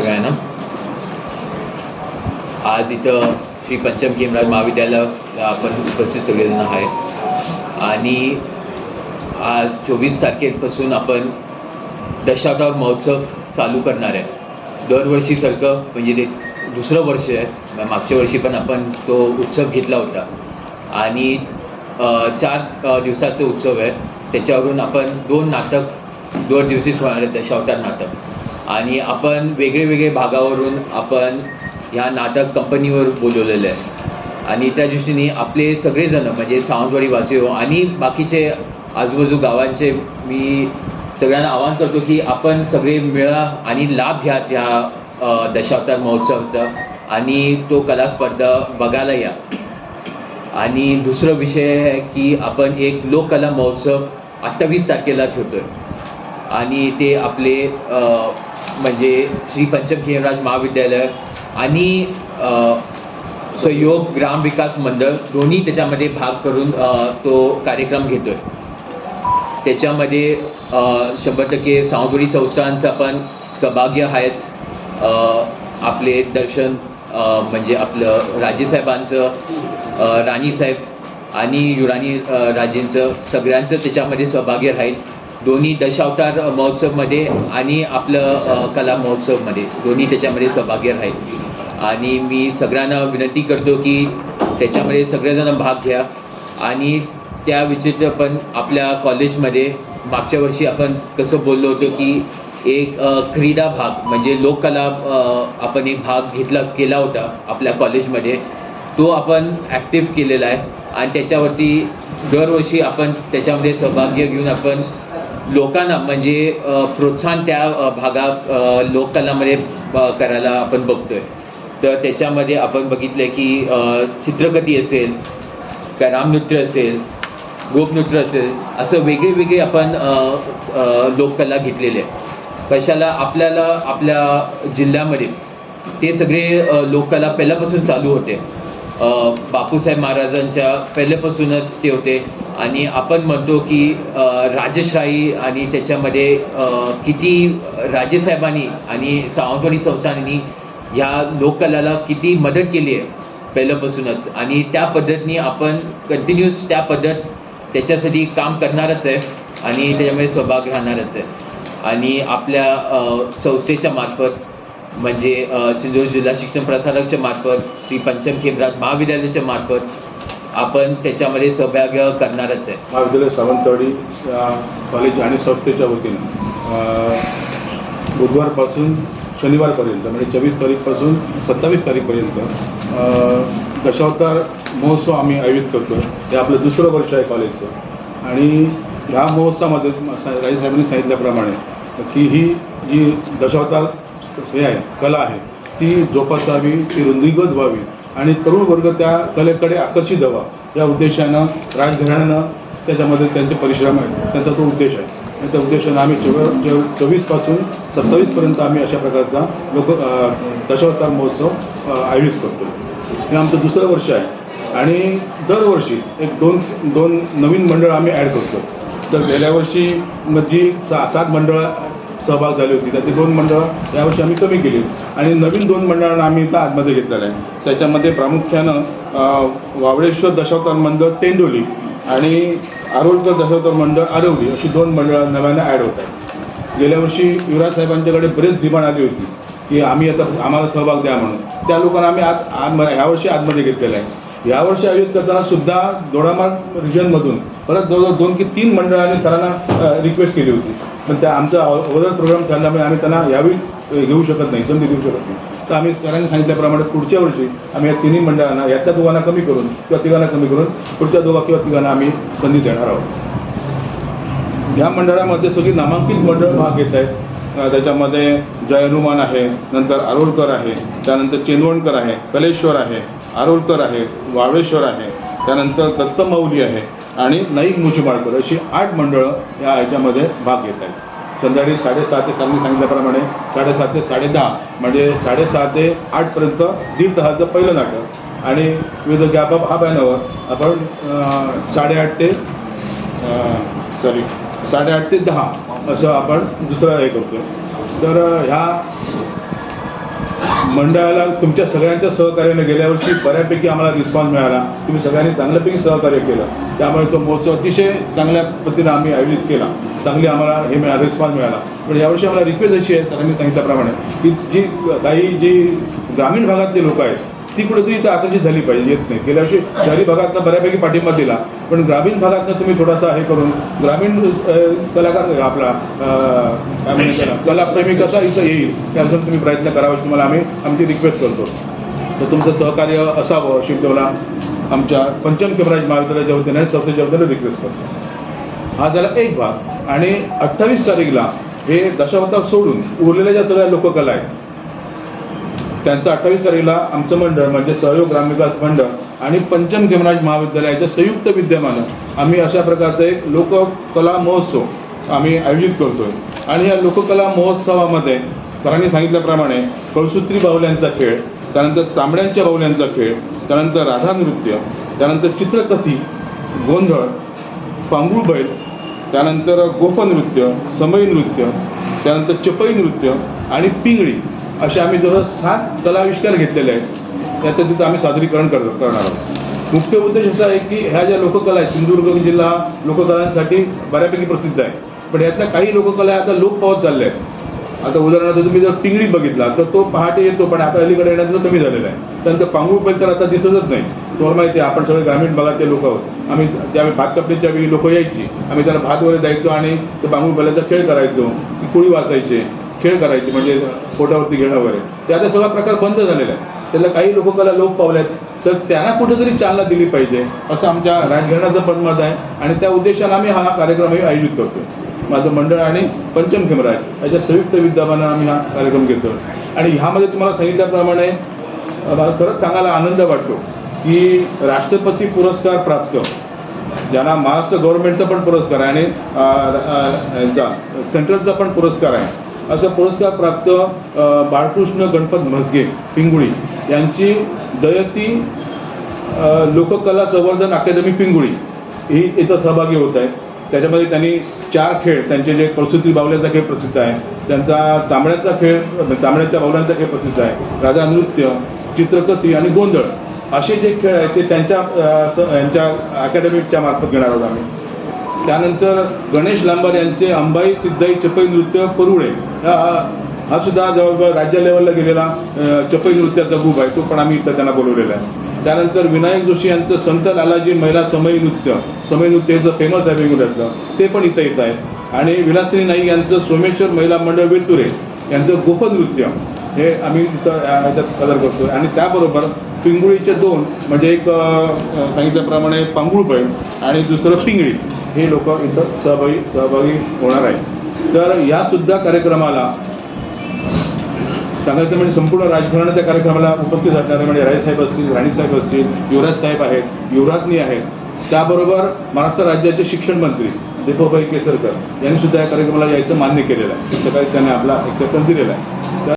सगळ्यांना. आज इथं श्री पंचम खेमराज महाविद्यालयाला आपण उपस्थित सगळेजण आहे. आणि आज चोवीस तारखेपासून आपण दशावतार महोत्सव चालू करणार आहे. दरवर्षीसारखं म्हणजे ते दुसरं वर्ष आहे. मागच्या वर्षी पण आपण तो उत्सव घेतला होता. आणि चार दिवसाचा उत्सव आहे. त्याच्यावरून आपण दोन नाटक दोन दिवशी होणार आहे दशावतार नाटक. आणि आपण वेगळे वेगळे भागावरून आपण ह्या नाटक कंपनीवर बोलवलेलं आहे. आणि त्या दृष्टीने आपले सगळेजण म्हणजे सावंतवाडी हो आणि बाकीचे आजूबाजू गावांचे मी सगळ्यांना आवाहन करतो की आपण सगळे मिळा आणि लाभ घ्या त्या दशावतार महोत्सवाचा आणि तो कला स्पर्धा बघायला या. आणि दुसरं विषय आहे की आपण एक लोककला महोत्सव अठ्ठावीस तारखेला ठेवतो आहे आणि ते आपले म्हणजे श्री पंचम खेमराज महाविद्यालय आणि सहयोग ग्राम विकास मंडळ दोन्ही त्याच्यामध्ये भाग करून तो कार्यक्रम घेतोय. त्याच्यामध्ये शंभर टक्के सावंतवाडी संस्थांचं पण सहभाग्य आहेच आपले दर्शन म्हणजे आपलं राजेसाहेबांचं राणीसाहेब आणि युराणी राजेंचं सगळ्यांचं त्याच्यामध्ये सहभाग्य राहील. दोन्ही दशावतार महोत्सवमध्ये आणि आपलं कला महोत्सवमध्ये. दोन्ही त्याच्यामध्ये सहभागी राहील आणि मी सगळ्यांना विनंती करतो की त्याच्यामध्ये सगळेजण भाग घ्या. आणि त्या विचित्र पण आपल्या कॉलेजमध्ये मागच्या वर्षी आपण कसं बोललो होतो की एक क्रीडा भाग म्हणजे लोककला आपण एक भाग घेतला केला होता आपल्या कॉलेजमध्ये. तो आपण ॲक्टिव्ह केलेला आहे. आणि त्याच्यावरती दरवर्षी आपण त्याच्यामध्ये सहभाग्य घेऊन आपण लोकांना म्हणजे प्रोत्साहन त्या भागात लोककलामध्ये म्हणजे, करायला आपण बघतोय. तर त्याच्यामध्ये आपण बघितलं की चित्रकथी असेल का रामनृत्य असेल गोपनृत्य असेल असं वेगळे वेगळे आपण लोककला घेतलेले आहे. कशाला आपल्याला आपल्या जिल्ह्यामध्ये ते सगळे लोककला पहिल्यापासून चालू होते. बापूसाहेब महाराजांच्या पहिल्यापासूनच ते होते. आणि आपण म्हणतो की राजशाही आणि त्याच्यामध्ये किती राजेसाहेबांनी आणि सावंतवाडी संस्थानांनी ह्या लोककलाला किती मदत केली आहे पहिल्यापासूनच. आणि त्या पद्धतीने आपण कंटिन्यूस त्या पद्धत त्याच्यासाठी काम करणारच आहे आणि त्याच्यामध्ये सहभाग राहणारच आहे. आणि आपल्या संस्थेच्या मार्फत म्हणजे सिंधुदुर्ग जिल्हा शिक्षण प्रसारकच्या मार्फत श्री पंचम खेमराज महाविद्यालयाच्या मार्फत आपण त्याच्यामध्ये सहभाग करणारच आहे. महाविद्यालय सावंतवाडी कॉलेज आणि संस्थेच्या वतीनं बुधवारपासून शनिवारपर्यंत म्हणजे चोवीस तारीखपासून सत्तावीस तारीखपर्यंत दशावतार महोत्सव आम्ही आयोजित करतो हे आपलं दुसरं वर्ष आहे कॉलेजचं. आणि ह्या महोत्सवामध्ये सा- राजेसाहेबांनी सांगितल्याप्रमाणे की ही जी दशावतार हे आहे कला आहे. ती जोपासावी ती रुंदीगत व्हावी. आणि तरुण वर्ग त्या कलेकडे आकर्षित व्हावा. या उद्देशानं राजघराण्यानं त्याच्यामध्ये त्यांचे परिश्रम आहे त्यांचा तो उद्देश आहे. आणि त्या उद्देशानं आम्ही चोव चोवीसपासून सत्तावीसपर्यंत आम्ही अशा प्रकारचा लोक दशावतार महोत्सव आयोजित करतो. हे आमचं दुसरं वर्ष आहे. आणि दरवर्षी एक दोन दोन नवीन मंडळ आम्ही ॲड करतो. तर गेल्या वर्षी मध्ये सा सात मंडळं सहभाग झाली होती. त्याची दोन मंडळं यावर्षी आम्ही कमी केली. आणि नवीन दोन मंडळांना आम्ही इथं आतमध्ये घेतलेलं आहे. त्याच्यामध्ये प्रामुख्यानं वावळेश्वर दशावतार मंडळ तेंडोली आणि आरोळकर दशावतार मंडळ आरवली अशी दोन मंडळं नव्यानं ॲड होत आहेत. गेल्या वर्षी युवराज साहेबांच्याकडे बरेच डिमांड आली होती की आम्ही आता आम्हाला सहभाग द्या म्हणून. त्या लोकांना आम्ही आत आत ह्यावर्षी आतमध्ये घेतलेलं आहे. यावर्षी आयोजित करताना सुद्धा दोडामार्ग रिजनमधून परत जवळजवळ दोन की तीन मंडळांनी सरांना रिक्वेस्ट केली होती. पण त्या आमचा अगोदर प्रोग्राम ठरल्यामुळे आम्ही त्यांना यावेळी घेऊ शकत नाही संधी देऊ शकत नाही. तर आम्ही सरांनी सांगितल्याप्रमाणे पुढच्या वर्षी आम्ही या तिन्ही मंडळांना यातल्या दोघांना कमी करून किंवा तिघांना कमी करून पुढच्या दोघा किंवा तिघांना आम्ही संधी देणार आहोत. या मंडळामध्ये सगळी नामांकित मंडळ भाग घेत आहेत. त्याच्यामध्ये जय हनुमान आहे नंतर आरोलकर आहे त्यानंतर चेंदवणकर आहे कलेश्वर आहे आरोलकर आहे वाळवेश्वर आहे त्यानंतर दत्तमौली आहे आणि नाईक मुचीमाळकर अशी आठ मंडळं या ह्याच्यामध्ये भाग घेत आहेत. संध्याकाळी साडेसहा ते सांगली सांगितल्याप्रमाणे साडेसात ते साडेदहा म्हणजे साडेसहा ते आठपर्यंत दीड तासाचं पहिलं नाटक. आणि विविध गॅप हा आवर आपण साडेआठ ते सॉरी साडेआठ ते दहा असं आपण दुसरं हे करतो तर ह्या मंडळाला तुमच्या सगळ्यांच्या सहकार्याने गेल्या वर्षी बऱ्यापैकी आम्हाला रिस्पॉन्स मिळाला. तुम्ही सगळ्यांनी चांगल्यापैकी सहकार्य केलं. त्यामुळे तो महोत्सव अतिशय चांगल्या पद्धतीने आम्ही आयोजित केला. चांगली आम्हाला हे मिळाला रिस्पॉन्स मिळाला. पण यावर्षी आम्हाला रिक्वेस्ट अशी आहे सरांनी सांगितल्याप्रमाणे की जी काही जी ग्रामीण भागातले लोक आहेत ती कुठेतरी इथं आकर्षित झाली पाहिजे येत नाही. गेल्या वर्षी शहरी भागातनं बऱ्यापैकी पाठिंबा दिला पण ग्रामीण भागातनं तुम्ही थोडासा हे करून ग्रामीण कलाकार आपला कलाप्रेमी कसा इथं येईल त्यानुसार तुम्ही प्रयत्न करावा अशी तुम्हाला आम्ही आमची रिक्वेस्ट करतो. तर तुमचं सहकार्य असावं अशी तुम्हाला आमच्या पंचम केमराज महाविद्यालयाच्या वतीने संस्थेच्या वतीने रिक्वेस्ट करतो. हा झाला एक भाग. आणि अठ्ठावीस तारीखला हे दशावतार सोडून उरलेल्या ज्या सगळ्या लोककला आहेत त्यांचं अठ्ठावीस तारखेला आमचं मंडळ म्हणजे सहयोग ग्रामविकास मंडळ आणि पंचम खेमराज महाविद्यालयाच्या संयुक्त विद्यमानं आम्ही अशा प्रकारचा एक लोककला महोत्सव आम्ही आयोजित करतोय. आणि या लोककला महोत्सवामध्ये सरांनी सांगितल्याप्रमाणे कळसूत्री बाहुल्यांचा खेळ त्यानंतर चांबड्यांच्या बाहुल्यांचा खेळ त्यानंतर राधा नृत्य त्यानंतर चित्रकथी गोंधळ पांगुळ बैल त्यानंतर गोपनृत्य समई नृत्य त्यानंतर चपई नृत्य आणि पिंगळी असे आम्ही जवळ सात कलाविष्कार घेतलेले आहेत. याचं तिथं आम्ही सादरीकरण कर करणार आहोत. मुख्य उद्देश असा आहे की ह्या ज्या लोककला आहेत सिंधुदुर्ग जिल्हा लोककलांसाठी बऱ्यापैकी प्रसिद्ध आहे. पण यातल्या काही लोककला आता लोप पावत चालल्या आहेत. आता उदाहरणार्थ तुम्ही जर टिंगळी बघितला तर तो पहाटे येतो पण आता अलीकडे येण्याचं कमी झालेलं आहे. त्यानंतर पांगू पण तर आता दिसतच नाही. तुम्हाला माहिती आहे आपण सगळे ग्रामीण भागातले लोक आहोत. आम्ही त्यावेळी भात कापणीच्या वेळी लोक यायची आम्ही त्यांना भात वगैरे द्यायचो आणि ते पांगुळ बैलाचा खेळ करायचो कुळी कोळी वाचायचे खेळ करायचे म्हणजे पोटावरती घेणं वगैरे. ते आता सगळा प्रकार बंद झालेला आहे. त्याला काही लोककला लोप पावल्यात तर त्यांना कुठेतरी चालना दिली पाहिजे असं आमच्या राजघराण्याचं पण मत आहे. आणि त्या उद्देशाने आम्ही हा कार्यक्रमही आयोजित करतो माझं मंडळ आणि पंचम खेमराज याच्या संयुक्त विद्यमानं आम्ही हा कार्यक्रम घेतो आणि ह्यामध्ये तुम्हाला सांगितल्याप्रमाणे मला खरंच सांगायला आनंद वाटतो की राष्ट्रपती पुरस्कार प्राप्त. ज्यांना महाराष्ट्र गव्हर्नमेंटचा पण पुरस्कार आहे आणि याचा सेंट्रलचा पण पुरस्कार आहे. असा पुरस्कार प्राप्त बाळकृष्ण गणपत म्हसगे पिंगुळी यांची दयती लोककला संवर्धन अकादमी पिंगुळी ही इथं सहभागी होत आहे त्याच्यामध्ये त्यांनी चार खेळ त्यांचे जे प्रसूती बावल्याचा खेळ प्रसिद्ध आहे त्यांचा चांबड्याचा खेळ चांबड्याच्या बावल्यांचा खेळ प्रसिद्ध आहे राजा नृत्य चित्रकथी आणि गोंधळ असे जे खेळ आहेत ते त्यांच्या स- यांच्या अकॅडमीच्या मार्फत घेणार आहोत आम्ही. त्यानंतर गणेश लांबर यांचे अंबाई सिद्धाई चपई नृत्य परुळे हा सुद्धा जवळजवळ राज्य लेवलला गेलेला चपई नृत्याचा ग्रुप आहे तो पण आम्ही इथं त्यांना बोलवलेला आहे. त्यानंतर विनायक जोशी यांचं संत लालाजी महिला समई नृत्य समई नृत्य हे फेमस आहे वेगवेगळ्यातलं ते पण इथं येत आहे. आणि विलासिनी नाईक यांचं सोमेश्वर महिला मंडळ वेतुरे यांचं गोपनृत्य हे आम्ही इथं याच्यात सादर करतो आणि त्याबरोबर पिंगुळीचे दोन म्हणजे एक सांगितल्याप्रमाणे पांगुळ बैल आणि दुसरं पिंगळी. हे लोक इथं सहभागी सहभागी होणार आहेत. तर या सुद्धा कार्यक्रमाला सांगायचं म्हणजे संपूर्ण राजघराणा त्या कार्यक्रमाला उपस्थित असणारे म्हणजे रायसाहेब असतील राणीसाहेब असतील युवराज साहेब आहेत युवराजनी आहेत. त्याबरोबर महाराष्ट्र राज्याचे शिक्षण मंत्री दीपकभाई केसरकर यांनी सुद्धा या कार्यक्रमाला यायचं मान्य केलेलं आहे. सकाळी त्यांनी आपला एक्सेप्टन्स दिलेला आहे.